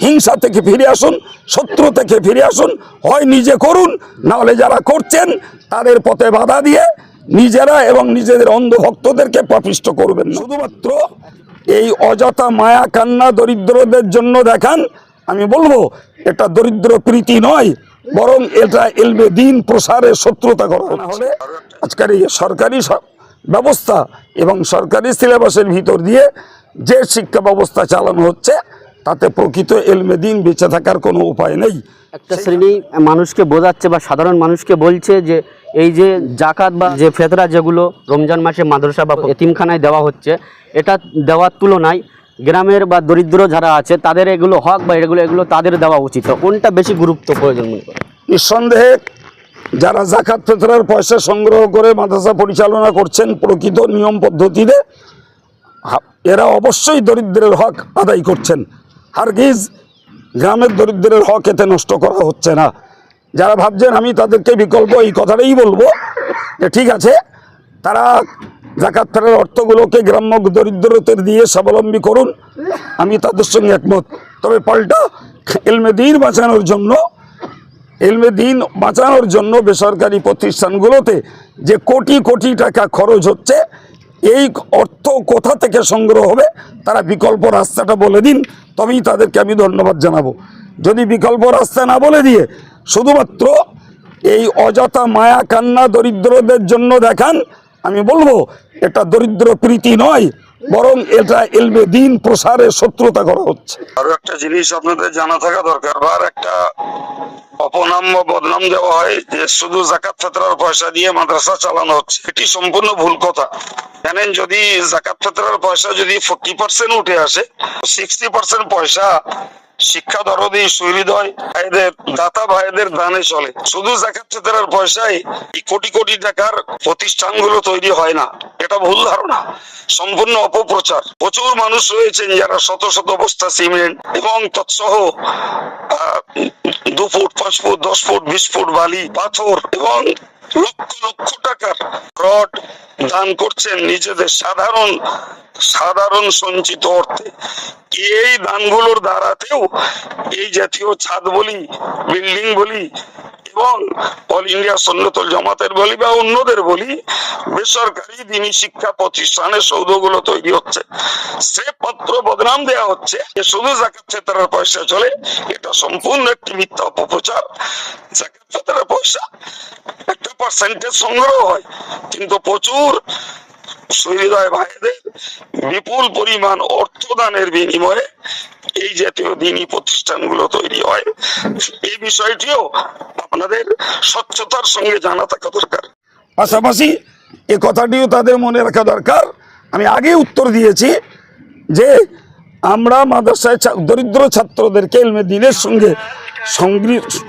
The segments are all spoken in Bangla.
হিংসা থেকে ফিরে আসুন, শত্রু থেকে ফিরে আসুন, হয় নিজে করুন, না হলে যারা করছেন, তাদের পথে বাধা দিয়ে নিজেরা এবং নিজেদের অন্ধভক্তদেরকে পাপিষ্ট করবেন শুধুমাত্র এই অযথা মায়া, কান্না, দরিদ্রদের জন্য দেখান, আমি বলব, এটা দরিদ্র প্রীতি নয়, বরং এটা এলবে দিন প্রসারে শত্রুতা করা হলে আজকের এই সরকারি ব্যবস্থা এবং সরকারি সিলেবাসের ভিতর দিয়ে যে শিক্ষা ব্যবস্থা চালানো হচ্ছে তাতে প্রকৃত এলমে দিন বেঁচে থাকার কোনো উপায় নেই। একটা শ্রেণি মানুষকে বোঝাচ্ছে বা সাধারণ মানুষকে বলছে যে এই যে জাকাত বা যে ফেতরা যেগুলো রমজান মাসে মাদ্রাসা বা এতিমখানায় দেওয়া হচ্ছে এটা দেওয়ার তুলনায় গ্রামের বা দরিদ্র যারা আছে তাদের এগুলো হক বা এগুলো এগুলো তাদের দেওয়া উচিত। কোনটা বেশি গুরুত্ব প্রয়োজন মনে করেন? নিঃসন্দেহে যারা জাকাত ফেতরার পয়সা সংগ্রহ করে মাদ্রাসা পরিচালনা করছেন প্রকৃত নিয়ম পদ্ধতিতে এরা অবশ্যই দরিদ্রের হক আদায় করছেন। হারগিজ গ্রামের দরিদ্রের হক এতে নষ্ট করা হচ্ছে না। যারা ভাবছেন আমি তাদেরকে বিকল্প এই কথাটাই বলব যে ঠিক আছে, তারা জাকাত ফেরার অর্থগুলোকে গ্রাম্য দরিদ্রদের দিয়ে স্বাবলম্বী করুন, আমি তাদের সঙ্গে একমত। তবে পাল্টা এলমে দিন বাঁচানোর জন্য, এলমে দিন বাঁচানোর জন্য বেসরকারি প্রতিষ্ঠানগুলোতে যে কোটি কোটি টাকা খরচ হচ্ছে এই অর্থ কোথা থেকে সংগ্রহ হবে, তারা বিকল্প রাস্তাটা বলে দিন, তবেই তাদেরকে আমি ধন্যবাদ জানাব। যদি বিকল্প রাস্তা না বলে দিয়ে শুধুমাত্র এই অযথা মায়া, কান্না, দরিদ্রদের জন্য দেখান, আমি বলব, এটা দরিদ্র প্রীতি নয়, বরং এটা এলবে দিন প্রসারে শত্রুতা করা হচ্ছে। আরও একটা জিনিস আপনাদের জানা থাকা দরকার বার একটা অপনাম বা বদনাম দেওয়া হয় যে শুধু জাকাত ফেতরার পয়সা দিয়ে মাদ্রাসা চালানো হচ্ছে, এটি সম্পূর্ণ ভুল কথা। জানেন, যদি জাকাত ফেতরার পয়সা যদি ফোর্টি পার্সেন্ট উঠে আসে সিক্সটি পার্সেন্ট পয়সা শিক্ষা দরদি সুহৃদয় ভাইদের, দাতা ভাইদের দানে চলে। শুধু জাকাত ফেতরার পয়সায় কোটি কোটি টাকার প্রতিষ্ঠানগুলো তৈরি হয় না। এটা ভুল ধারণা, সম্পূর্ণ অপপ্রচার। প্রচুর মানুষ রয়েছেন যারা শত শত বস্তা সিমেন্ট এবং তৎসহ দু ফুট, পাঁচ ফুট, দশ ফুট, বিশ ফুট বালি, পাথর এবং লক্ষ লক্ষ টাকার রড দান করছেন নিজেদের সাধারণ সাধারণ সঞ্চিত অর্থে। এই দানগুলোর দ্বারাতেও এই জাতীয় ছাদ বলি, বিল্ডিং বলি এবং অল ইন্ডিয়া সন্ন্যতল জামাতের বলি বা অন্যদের বলি, বেসরকারি দিনী শিক্ষা প্রতিষ্ঠানের সৌধগুলো তৈরি হচ্ছে। সে পত্র বদনাম দেয়া হচ্ছে যে শুধু জাকাত ফেতরার পয়সা চলে, এটা সম্পূর্ণ একটি মিথ্যা অপপ্রচার। জাকাত ফেতরার পয়সা একটা পার্সেন্টেজ সংগ্রহ হয়, কিন্তু প্রচুর ভাইদের বিপুল পরিমাণ অর্থদানের বিনিময়ে এই জাতীয় প্রতিষ্ঠানগুলো তৈরি হয়। এই বিষয়টিও আপনাদের স্বচ্ছতার সঙ্গে জানা থাকা দরকার। পাশাপাশি এ কথাটিও তাদের মনে রাখা দরকার। আমি আগে উত্তর দিয়েছি যে আমরা মাদ্রাসায় দরিদ্র ছাত্রদেরকে এলমে দিনের সঙ্গে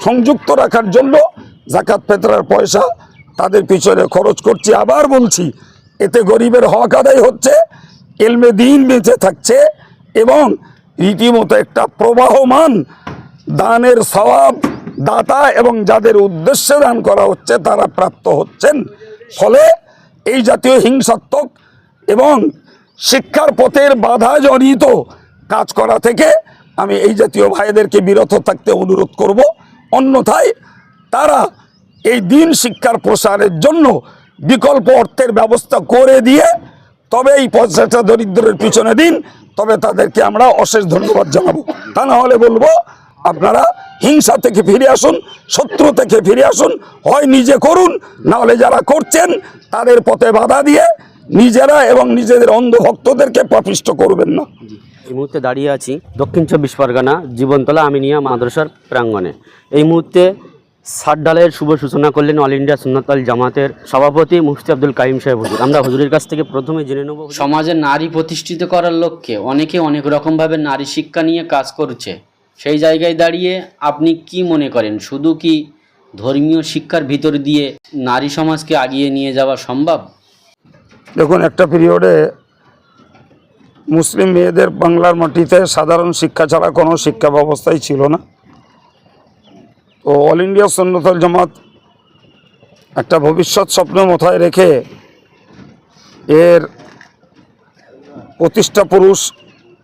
সংযুক্ত রাখার জন্য জাকাত ফেতরার পয়সা তাদের পিছনে খরচ করছি। আবার বলছি এতে গরিবের হক আদায় হচ্ছে, এলমে দিন বেঁচে থাকছে এবং রীতিমতো একটা প্রবাহমান দানের স্বভাব দাতা এবং যাদের উদ্দেশ্যে দান করা হচ্ছে তারা প্রাপ্ত হচ্ছেন। ফলে এই জাতীয় হিংসাত্মক এবং শিক্ষার পথের বাধা জড়িত কাজ করা থেকে আমি এই জাতীয় ভাইদেরকে বিরত থাকতে অনুরোধ করব। অন্যথায় তারা এই দিন শিক্ষার প্রসারের জন্য বিকল্প অর্থের ব্যবস্থা করে দিয়ে তবে এই পয়সাটা দরিদ্রের পিছনে দিন, তবে তাদেরকে আমরা অশেষ ধন্যবাদ জানাব। তা না হলে বলব, আপনারা হিংসা থেকে ফিরে আসুন, শত্রু থেকে ফিরে আসুন, হয় নিজে করুন, না হলে যারা করছেন, তাদের পথে বাধা দিয়ে নিজেরা এবং নিজেদের অন্ধভক্তদেরকে পাপিষ্ট করবেন না। এই মুহূর্তে দাঁড়িয়ে আছি দক্ষিণ চব্বিশ পরগনা, জীবনতলা আমিনিয়া মাদ্রাসার প্রাঙ্গণে। এই মুহূর্তে ষাট ডালের শুভ সূচনা করলেন অল ইন্ডিয়া সুন্নতাল জামাতের সভাপতি মুফতি আব্দুল কাইম সাহেব হুজুর। আমরা হুজুরের কাছ থেকে প্রথমে জেনে নেব সমাজে নারী প্রতিষ্ঠিত করার লক্ষ্যে অনেকে অনেক রকমভাবে নারী শিক্ষা নিয়ে কাজ করছে। সেই জায়গায় দাঁড়িয়ে আপনি কি মনে করেন? শুধু কি ধর্মীয় শিক্ষার ভিতর দিয়ে নারী সমাজকে আগিয়ে নিয়ে যাওয়া সম্ভব? দেখুন একটা পিরিয়ডে মুসলিম মেয়েদের বাংলার মাটিতে সাধারণ শিক্ষা ছাড়া কোনো শিক্ষা ব্যবস্থাই ছিল না। তো অল ইন্ডিয়া সন্ন্যতল জামাত একটা ভবিষ্যৎ স্বপ্ন মাথায় রেখে এর প্রতিষ্ঠা পুরুষ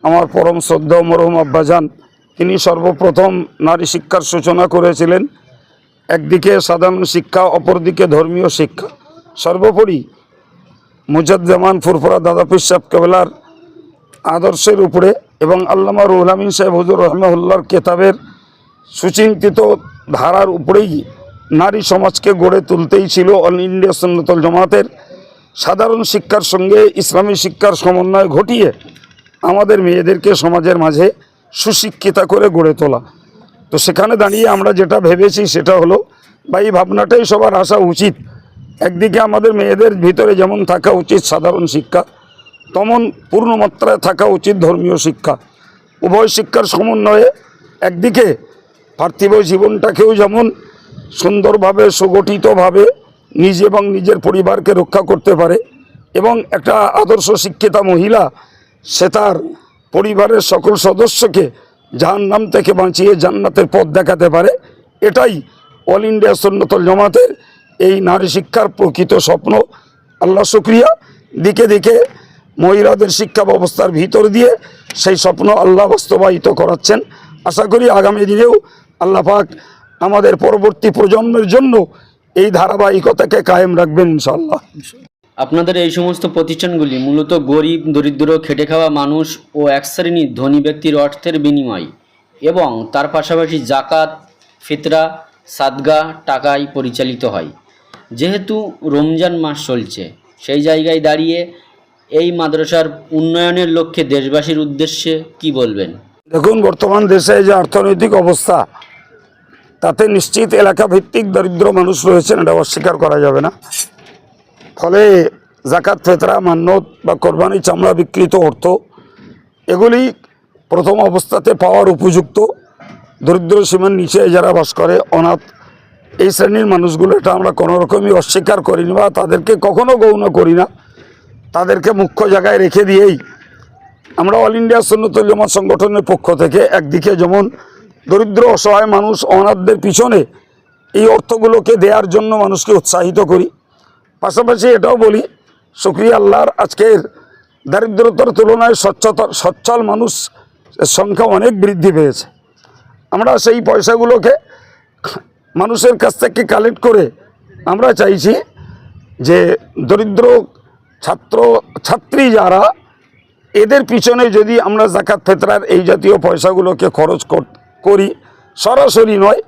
আমার পরম শ্রদ্ধা মরহুম আব্বাজান, তিনি সর্বপ্রথম নারী শিক্ষার সূচনা করেছিলেন। একদিকে সাধারণ শিক্ষা, অপরদিকে ধর্মীয় শিক্ষা। সর্বোপরি মুজাদ্দামান ফুরফুরা দাদা পিসাব কেবলার আদর্শের উপরে এবং আল্লামা রুহুল আমিন সাহেব হুজুর রহমাউল্লার কেতাবের সুচিন্তিত ধারার উপরেই নারী সমাজকে গড়ে তুলতেই ছিল অল ইন্ডিয়া সুন্নতল জমাতের সাধারণ শিক্ষার সঙ্গে ইসলামী শিক্ষার সমন্বয় ঘটিয়ে আমাদের মেয়েদেরকে সমাজের মাঝে সুশিক্ষিতা করে গড়ে তোলা। তো সেখানে দাঁড়িয়ে আমরা যেটা ভেবেছি সেটা হলো বা এই ভাবনাটাই সবার আসা উচিত। একদিকে আমাদের মেয়েদের ভিতরে যেমন থাকা উচিত সাধারণ শিক্ষা, তেমন পূর্ণমাত্রায় থাকা উচিত ধর্মীয় শিক্ষা। উভয় শিক্ষার সমন্বয়ে একদিকে পার্থিব জীবনটাকেও যেমন সুন্দরভাবে, সুগঠিতভাবে নিজে এবং নিজের পরিবারকে রক্ষা করতে পারে এবং একটা আদর্শ শিক্ষিতা মহিলা, সে তার পরিবারের সকল সদস্যকে জাহান্নাম থেকে বাঁচিয়ে জান্নাতের পথ দেখাতে পারে। এটাই অল ইন্ডিয়া সন্ন্যতল জমাতের এই নারী শিক্ষার প্রকৃত স্বপ্ন। আল্লাহ শুক্রিয়া। দিকে দিকে মহিলাদের শিক্ষা ব্যবস্থার ভিতর দিয়ে সেই স্বপ্ন আল্লাহ বাস্তবায়িত করাচ্ছেন। আশা করি আগামী দিনেও আল্লাহ পাক আমাদের পরবর্তী প্রজন্মের জন্য এই ধারাবাহিকতাকে কায়েম রাখবেন ইনশাল্লাহ আপনাদের এই সমস্ত প্রতিষ্ঠানগুলি মূলত গরিব দরিদ্র খেটে খাওয়া মানুষ ও এক শ্রেণির ধনী ব্যক্তির অর্থের বিনিময় এবং তার পাশাপাশি জাকাত ফিতরা সাদগা টাকায় পরিচালিত হয়। যেহেতু রমজান মাস চলছে সেই জায়গায় দাঁড়িয়ে এই মাদ্রাসার উন্নয়নের লক্ষ্যে দেশবাসীর উদ্দেশ্যে কি বলবেন? দেখুন বর্তমান দেশে যে অর্থনৈতিক অবস্থা তাতে নিশ্চিত এলাকা ভিত্তিক দরিদ্র মানুষ রয়েছেন, এটা অস্বীকার করা যাবে না। ফলে জাকাত, ফেতরা, মান্যত বা কোরবানি, চামড়া বিকৃত অর্থ, এগুলি প্রথম অবস্থাতে পাওয়ার উপযুক্ত। দরিদ্র সীমার নিচে যারা বাস করে, অনাথ, এই শ্রেণির মানুষগুলো, এটা আমরা কোনো রকমই অস্বীকার করি না বা তাদেরকে কখনো গৌণ করি না। তাদেরকে মুখ্য জায়গায় রেখে দিয়েই আমরা অল ইন্ডিয়া সুন্নতুল জামাত সংগঠনের পক্ষ থেকে একদিকে যেমন দরিদ্র অসহায় মানুষ, অনাথদের পিছনে এই অর্থগুলোকে দেওয়ার জন্য মানুষকে উৎসাহিত করি। পাশাপাশি এটাও বলি শুক্রিয়া আল্লাহর আজকের দারিদ্রতার তুলনায় স্বচ্ছতা, সচ্ছল মানুষ সংখ্যা অনেক বৃদ্ধি পেয়েছে। আমরা সেই পয়সাগুলোকে মানুষের কাছ থেকে কালেক্ট করে আমরা চাইছি যে দরিদ্র ছাত্র, ছাত্রী যারা, এদের পিছনে যদি আমরা জাকাত ফেতরার এই জাতীয় পয়সাগুলোকে খরচ কর- সরাসরি নয়,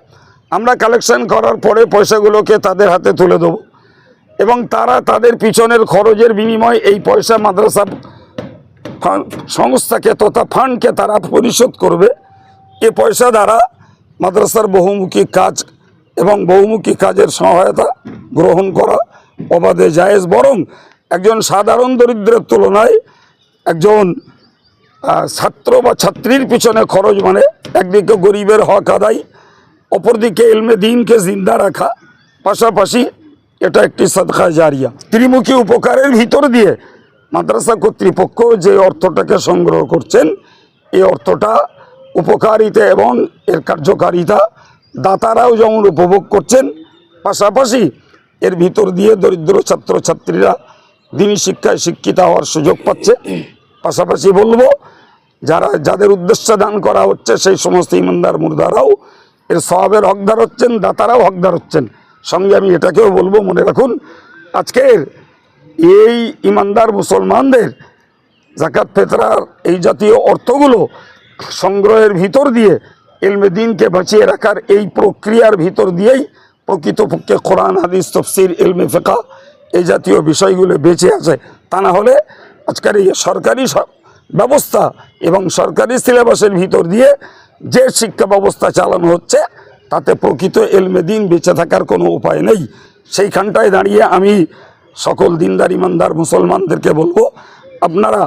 আমরা কালেকশন করার পরে পয়সাগুলোকে তাদের হাতে তুলে দেবো। এবং তারা তাদের পিছনের খরচের বিনিময়ে এই পয়সা মাদ্রাসা সংস্থাকে তথা ফান্ডকে তারা পরিশোধ করবে। এ পয়সা দ্বারা মাদ্রাসার বহুমুখী কাজ এবং বহুমুখী কাজের সহায়তা গ্রহণ করা অবাধে জায়েজ। বরং একজন সাধারণ দরিদ্রের তুলনায় একজন ছাত্র বা ছাত্রীর পিছনে খরচ মানে একদিকে গরিবের হক আদায়, অপরদিকে এলমে দিনকে জিন্দা রাখা, পাশাপাশি এটা একটি সদকা জারিয়া। ত্রিমুখী উপকারের ভিতর দিয়ে মাদ্রাসা কর্তৃপক্ষ যে অর্থটাকে সংগ্রহ করছেন, এই অর্থটা উপকারিতা এবং এর কার্যকারিতা দাতারাও যেমন উপভোগ করছেন, পাশাপাশি এর ভিতর দিয়ে দরিদ্র ছাত্রছাত্রীরা দিনী শিক্ষায় শিক্ষিত হওয়ার সুযোগ পাচ্ছে। পাশাপাশি বলব যারা যাদের উদ্দেশ্যে দান করা হচ্ছে, সেই সমস্ত ইমানদার মুর্দারাও এর সবের হকদার হচ্ছেন, দাতারাও হকদার হচ্ছেন। সঙ্গে আমি এটাকেও বলব, মনে রাখুন, আজকের এই ইমানদার মুসলমানদের জাকাত ফেতরার এই জাতীয় অর্থগুলো সংগ্রহের ভিতর দিয়ে, এলমে দিনকে বাঁচিয়ে রাখার এই প্রক্রিয়ার ভিতর দিয়েই প্রকৃতপক্ষে কোরআন, হাদিস, তফসির, এলমে ফেকা এই জাতীয় বিষয়গুলো বেঁচে আছে। তা না হলে আজকের এই সরকারি ব্যবস্থা এবং সরকারি সিলেবাসের ভিতর দিয়ে যে শিক্ষা ব্যবস্থা চালানো হচ্ছে, তাতে প্রকৃত এলমে দিন বেঁচে থাকার কোনো উপায় নেই। সেইখানটায় দাঁড়িয়ে আমি সকল দিনদার, ইমানদার মুসলমানদেরকে বলব, আপনারা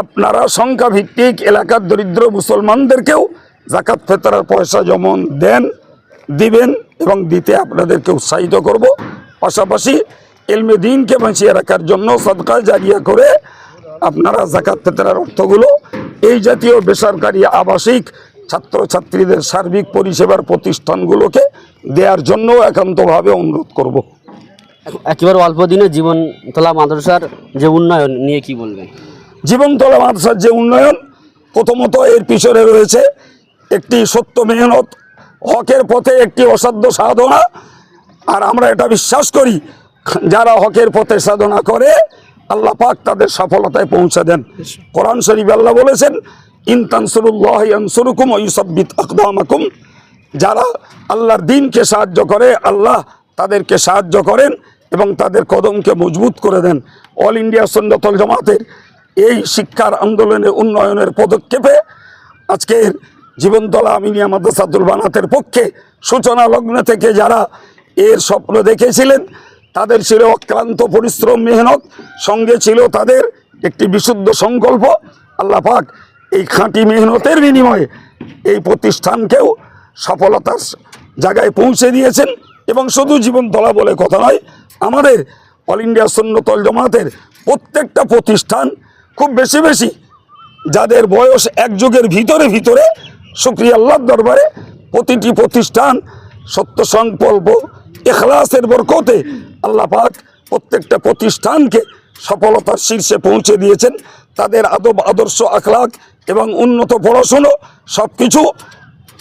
আপনারা সংখ্যা ভিত্তিক এলাকার দরিদ্র মুসলমানদেরকেও জাকাত, ফেতরার পয়সা যেমন দেন, দিবেন এবং দিতে আপনাদেরকে উৎসাহিত করব। পাশাপাশি এলমে দিনকে বাঁচিয়ে রাখার জন্য সদকা জারিয়া করে আপনারা জাকাত ফেতরার অর্থগুলো। এই জাতীয় বেসরকারি আবাসিক ছাত্রছাত্রীদের সার্বিক পরিষেবার প্রতিষ্ঠানগুলোকে দেওয়ার জন্য একান্তভাবে অনুরোধ করব। একেবারে অল্প দিনে জীবনতলা মাদ্রাসার যে উন্নয়ন নিয়ে কি বলবেন জীবনতলা মাদ্রাসার যে উন্নয়ন প্রথমত এর পিছনে রয়েছে একটি সত্য মেহনত হকের পথে একটি অসাধ্য সাধনা। আর আমরা এটা বিশ্বাস করি যারা হকের পথে সাধনা করে আল্লাহ পাক তাদের সফলতায় পৌঁছে দেন। কোরআন শরীফ আল্লাহ বলেছেন, ইন তানসুরুল্লাহ ইয়ানসুরুকুম আকদামাকুম যারা আল্লাহর দিনকে সাহায্য করে, আল্লাহ তাদেরকে সাহায্য করেন এবং তাদের কদমকে মজবুত করে দেন। অল ইন্ডিয়া সন্ন্যতল জামাতের এই শিক্ষার আন্দোলনের উন্নয়নের পদক্ষেপে আজকের জীবনতলা আমিনিয়া মাদ্রাসাতুল বানাতের পক্ষে সূচনা লগ্ন থেকে যারা এর স্বপ্ন দেখেছিলেন তাদের ছিল অক্লান্ত পরিশ্রম, মেহনত, সঙ্গে ছিল তাদের একটি বিশুদ্ধ সংকল্প। আল্লাহ পাক এই খাঁটি মেহনতের বিনিময়ে এই প্রতিষ্ঠানকেও সফলতার জায়গায় পৌঁছে দিয়েছেন। এবং শুধু জীবনতলা বলে কথা নয়, আমাদের অল ইন্ডিয়া সন্ন্যতল জমাতের প্রত্যেকটা প্রতিষ্ঠান খুব বেশি বেশি যাদের বয়স এক যুগের ভিতরে ভিতরে শুক্রিয়া আল্লাহর দরবারে প্রতিটি প্রতিষ্ঠান সত্য সংকল্প, এখলাসের বরকতে আল্লাহ পাক প্রত্যেকটা প্রতিষ্ঠানকে সফলতার শীর্ষে পৌঁছে দিয়েছেন। তাদের আদব, আদর্শ আখলাক এবং উন্নত পড়াশুনো সব কিছু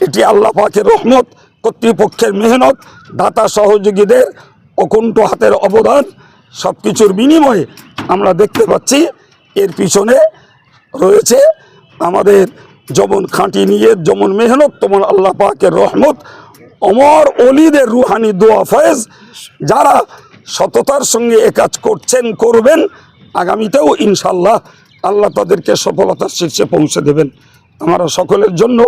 এটি আল্লাহ পাকের রহমত, কর্তৃপক্ষের মেহনত, দাতা সহযোগীদের অকুণ্ঠ হাতের অবদান সব কিছুর বিনিময়ে আমরা দেখতে পাচ্ছি। এর পিছনে রয়েছে আমাদের যেমন খাঁটি নিয়ে যেমন মেহনত তেমন আল্লাহ পাকের রহমত, অমর অলিদের রুহানি দোয়া ফয়েজ, যারা সততার সঙ্গে এ কাজ করছেন, করবেন, আগামীতেও ইনশাল্লাহ আল্লাহ তাদেরকে সফলতার শীর্ষে পৌঁছে দেবেন। আমরা সকলের জন্য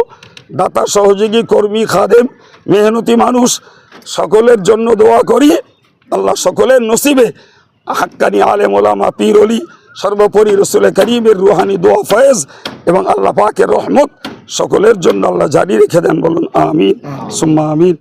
দাতা, সহযোগী, কর্মী, খাদেম, মেহনতি মানুষ সকলের জন্য দোয়া করি। আল্লাহ সকলের নসিবে হাক্কানি আলেম ওলামা পীর অলি সর্বোপরি রসুল করিমের রুহানি দোয়া ফয়েজ এবং আল্লাহ পাকের রহমত সকলের জন্য আল্লাহ জারি রেখে দেন বলুন, আমিন, সুম্মা আমিন।